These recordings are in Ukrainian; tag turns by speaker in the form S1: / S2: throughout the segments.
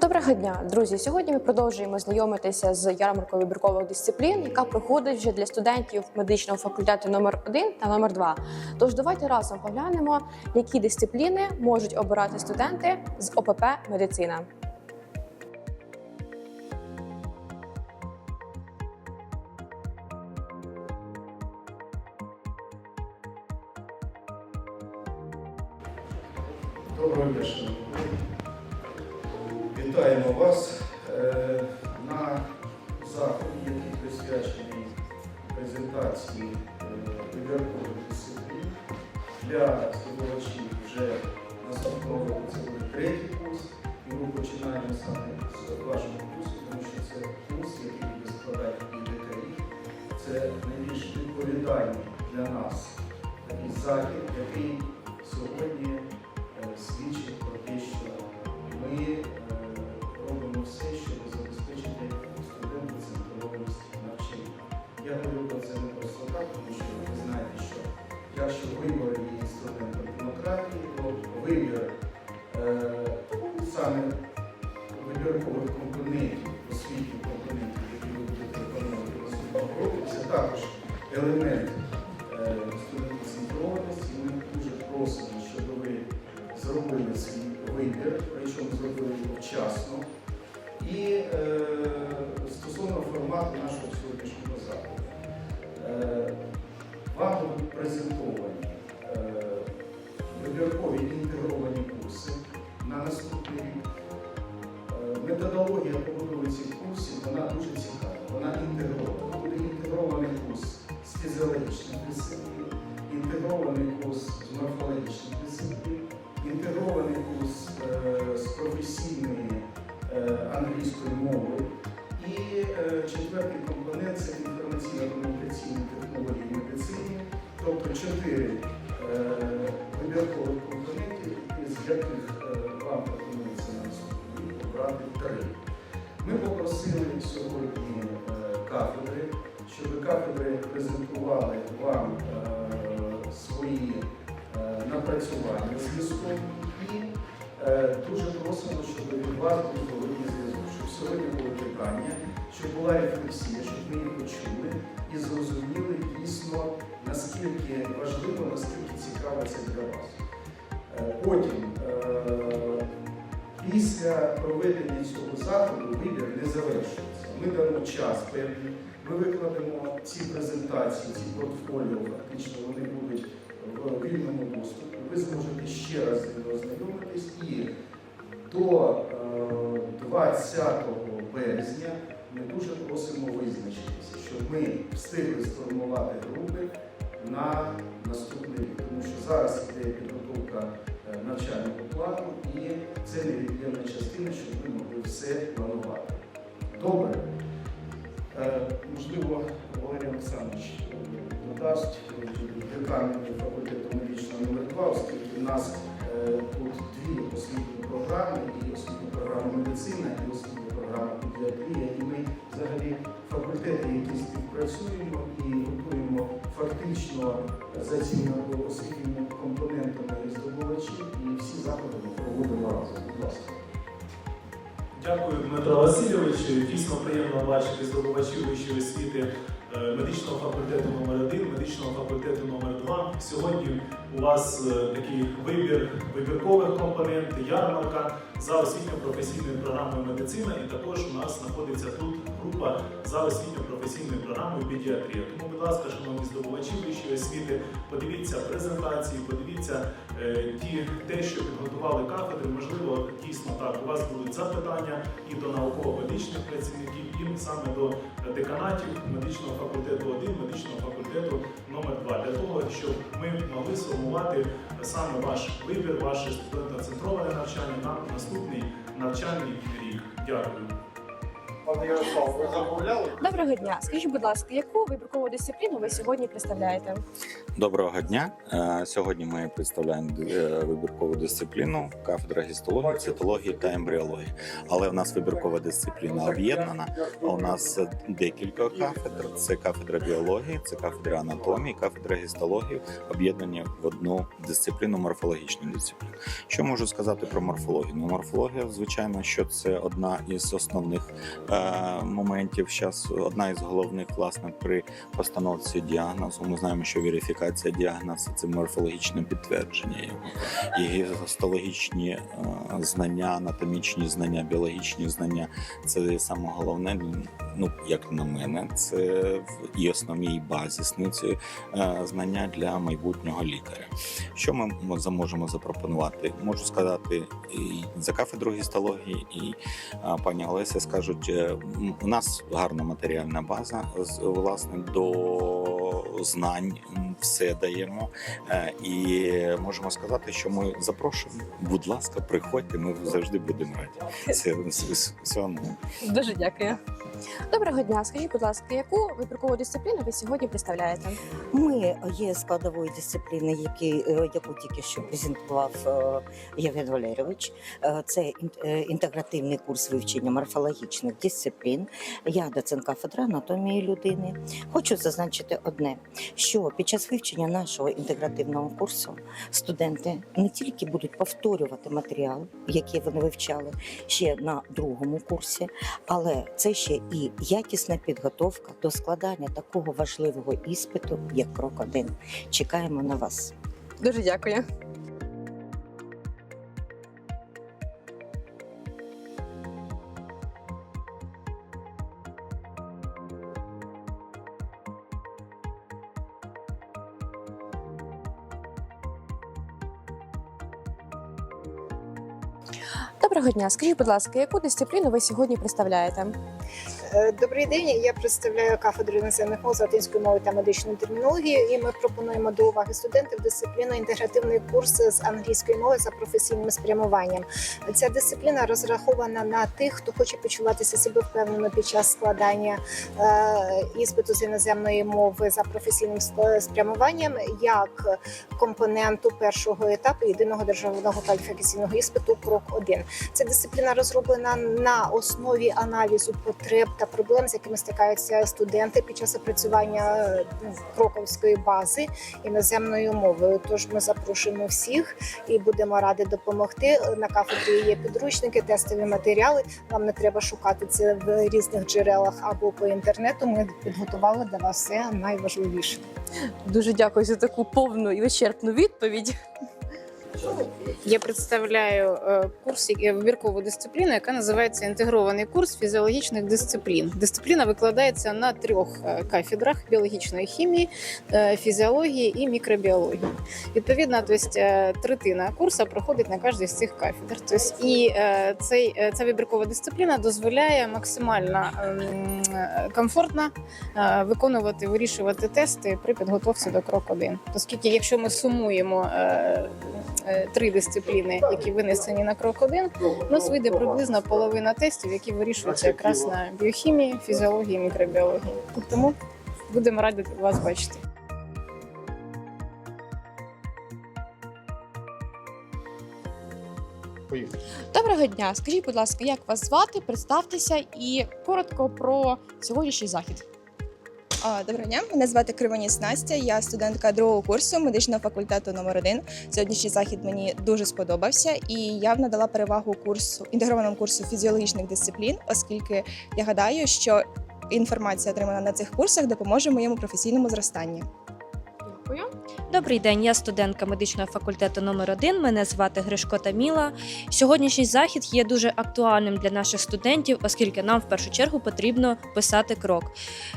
S1: Доброго дня, друзі! Сьогодні ми продовжуємо знайомитися з ярмаркою вибіркових дисциплін, яка проходить вже для студентів медичного факультету номер 1 та номер 2 Тож давайте разом поглянемо, які дисципліни можуть обирати студенти з ОПП медицина.
S2: Доброго дня. Вітаємо вас е, на заході, який присвячений презентації е, вибіркових дисциплін для здобувачів вже наступного. Це буде третій курс, і ми починаємо саме з вашого курсу, тому що це курс, який буде складати лікарі. Це найбільш відповідальний для нас такий захід, який сьогодні е, свідчить року, це англійської мови. І е, четвертий компонент це інформаційно-комунікаційні технології в медицині, тобто чотири е, вибіркових компонентів, із яких е, вам пропонується на наступний рік обрати три. Ми попросили сьогодні кафедри, щоб кафедри презентували вам свої напрацювання з листом і дуже просимо, щоб від вас зв'язок, щоб сьогодні було питання, щоб була рефлексія, щоб ми їх почули і зрозуміли дійсно, наскільки важливо, наскільки цікаво це для вас. Е, Потім, е, після проведення цього заходу, вибір не завершується. Ми дамо час певний, ми викладемо ці презентації, ці портфоліо, фактично вони будуть в вільному доступі. Ви зможете ще раз з ними ознайомитись і до е, 20 березня ми дуже просимо визначитися, щоб ми встигли сформувати групи на наступний рік. Тому що зараз іде підготовка е, навчального плану і це невід'ємна частина, щоб ми могли все планувати. Добре. Е, Можливо, Валерій Олександрович е, додасть е, декан факультету медичного номер 2, оскільки у нас е, тут дві освітні програми, і освітня програма медицина, і освітня програма педіатрія. І ми взагалі факультети, які співпрацюємо і готуємо фактично за цими освітніми компонентами здобувачів, і всі заходи ми проводимо разом. Будь ласка.
S3: Дякую, Дмитро Васильович. Дійсно приємно бачити здобувачів вищої освіти медичного факультету номер 1 медичного факультету номер 2 Сьогодні у вас е, такий вибір вибіркових компонентів, ярмарка за освітньо-професійною програмою медицина, і також у нас знаходиться тут група за освітньо-професійною програмою педіатрія. Тому, будь ласка, шановні здобувачі вищої освіти, подивіться презентації, подивіться е, ті, те, що підготували кафедри. Можливо, дійсно так, у вас будуть запитання і до науково-медичних працівників, і саме до деканатів медичного факультету 1, медичного факультету номер 2 для того, щоб ми могли сформувати саме ваш вибір, ваше студентно-центроване навчання на наступний навчальний рік. Дякую.
S4: Пане Ярослав, ви замовляли?
S1: Доброго дня. Скажіть, будь ласка, яку вибіркову дисципліну ви сьогодні представляєте?
S5: Доброго дня. Е, Сьогодні ми представляємо е, вибіркову дисципліну кафедра гістології, цитології та ембріології. Але в нас вибіркова дисципліна об'єднана. У нас декілька кафедр: це кафедра біології, це кафедра анатомії, кафедра гістології, об'єднані в одну дисципліну морфологічну дисципліну. Що можу сказати про морфологію? Ну, морфологія, звичайно, що це одна із основних е, моментів. Зараз одна із головних власне при постановці діагнозу. Ми знаємо, що верифікація діагнозу це морфологічне підтвердження його. І гістологічні е, знання, анатомічні знання, біологічні знання це саме головне. Ну як на мене, це і основній базисні це е, знання для майбутнього лікаря. Що ми можемо запропонувати? Можу сказати і за кафедру гістології, і пані Олеся скажуть, е, у нас гарна матеріальна база власне до знань все даємо. Е, І можемо сказати, що ми запрошуємо. Будь ласка, приходьте, ми завжди будемо раді. Це все.
S1: Дуже дякую. Доброго дня. Скажіть, будь ласка, яку вибіркову дисципліну ви сьогодні представляєте?
S6: Ми є складовою дисципліни, які, е, яку тільки що презентував е, Євген Валерійович. Е, Це е, інтегративний курс вивчення морфологічних дисциплін. Я доцент кафедри анатомії людини. Хочу зазначити одне: що під час вивчення нашого інтегративного курсу студенти не тільки будуть повторювати матеріал, який вони вивчали ще на другому курсі, але це ще і якісна підготовка до складання такого важливого іспиту, як крок 1. Чекаємо на вас.
S1: Дуже дякую. Доброго дня. Скажіть, будь ласка, яку дисципліну ви сьогодні представляєте?
S7: Е, Добрий день. Я представляю кафедру іноземних мов з латинської мови та медичної термінології. І ми пропонуємо до уваги студентів дисципліну інтегративний курс з англійської мови за професійним спрямуванням. Ця дисципліна розрахована на тих, хто хоче почуватися себе впевнено під час складання е, іспиту з іноземної мови за професійним спрямуванням як компоненту першого етапу єдиного державного кваліфікаційного іспиту крок 1 Ця дисципліна розроблена на основі аналізу потреб та проблем, з якими стикаються студенти під час опрацювання е, кроковської бази іноземною мовою. Тож ми запрошуємо всіх і будемо раді допомогти. На кафедрі є підручники, тестові матеріали. Вам не треба шукати це в різних джерелах або по інтернету. Ми підготували для вас все найважливіше.
S1: Дуже дякую за таку повну і вичерпну відповідь.
S8: Я представляю е, курс е, вибіркову дисципліну, яка називається інтегрований курс фізіологічних дисциплін. Дисципліна викладається на трьох е, кафедрах: біологічної хімії, фізіології і мікробіології. Відповідно, тобто, третина курсу проходить на кожній з цих кафедр. Тобто, і цей ця вибіркова дисципліна дозволяє максимально ем, комфортно виконувати, вирішувати тести при підготовці до крок 1 Оскільки, якщо ми сумуємо три дисципліни, які винесені на крок 1 у нас вийде приблизно половина тестів, які вирішуються якраз на біохімії, фізіології, мікробіології. Тому будемо раді вас бачити.
S1: Доброго дня. Скажіть, будь ласка, як вас звати? Представтеся і коротко про сьогоднішній захід.
S9: Доброго дня, мене звати Кривоніс Настя. Я студентка другого курсу медичного факультету номер 1 Сьогоднішній захід мені дуже сподобався, і я б надала перевагу курсу інтегрованому курсу фізіологічних дисциплін, оскільки я гадаю, що інформація, отримана на цих курсах, допоможе моєму професійному зростанні.
S1: Дякую.
S10: Добрий день, я студентка медичного факультету номер 1 Мене звати Гришко Таміла. Сьогоднішній захід є дуже актуальним для наших студентів, оскільки нам в першу чергу потрібно писати крок.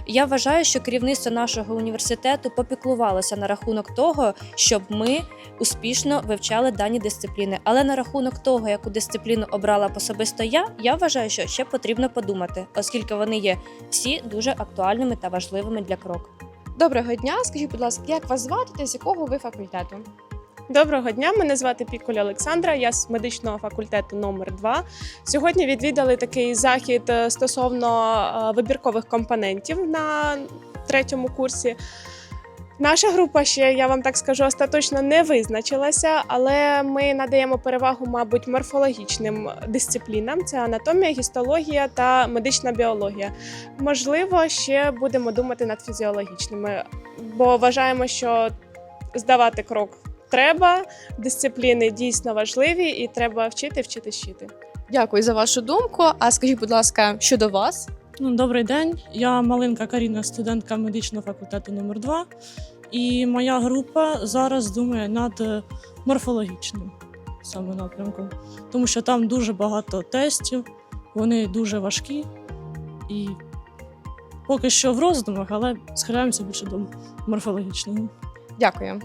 S10: Я вважаю, що керівництво нашого університету попіклувалося на рахунок того, щоб ми успішно вивчали дані дисципліни. Але на рахунок того, яку дисципліну обрала особисто я, я вважаю, що ще потрібно подумати, оскільки вони є всі дуже актуальними та важливими для крок.
S1: Доброго дня. Скажіть, будь ласка, як вас звати та з якого ви факультету?
S11: Доброго дня, мене звати Пікуля Олександра. Я з медичного факультету номер 2 Сьогодні відвідали такий захід е, стосовно е, вибіркових компонентів на третьому курсі. Наша група ще, я вам так скажу, остаточно не визначилася, але ми надаємо перевагу, мабуть, морфологічним дисциплінам: це анатомія, гістологія та медична біологія. Можливо, ще будемо думати над фізіологічними, бо вважаємо, що здавати крок треба. Дисципліни дійсно важливі, і треба вчити, вчити, вчити.
S1: Дякую за вашу думку. А скажіть, будь ласка, щодо вас?
S12: Ну, добрий день. Я Малинка Каріна, студентка медичного факультету номер 2 І моя група зараз думає над е, морфологічним саме напрямком, тому що там дуже багато тестів, вони дуже важкі і поки що в роздумах, але схиляємося більше до морфологічного.
S1: Дякую.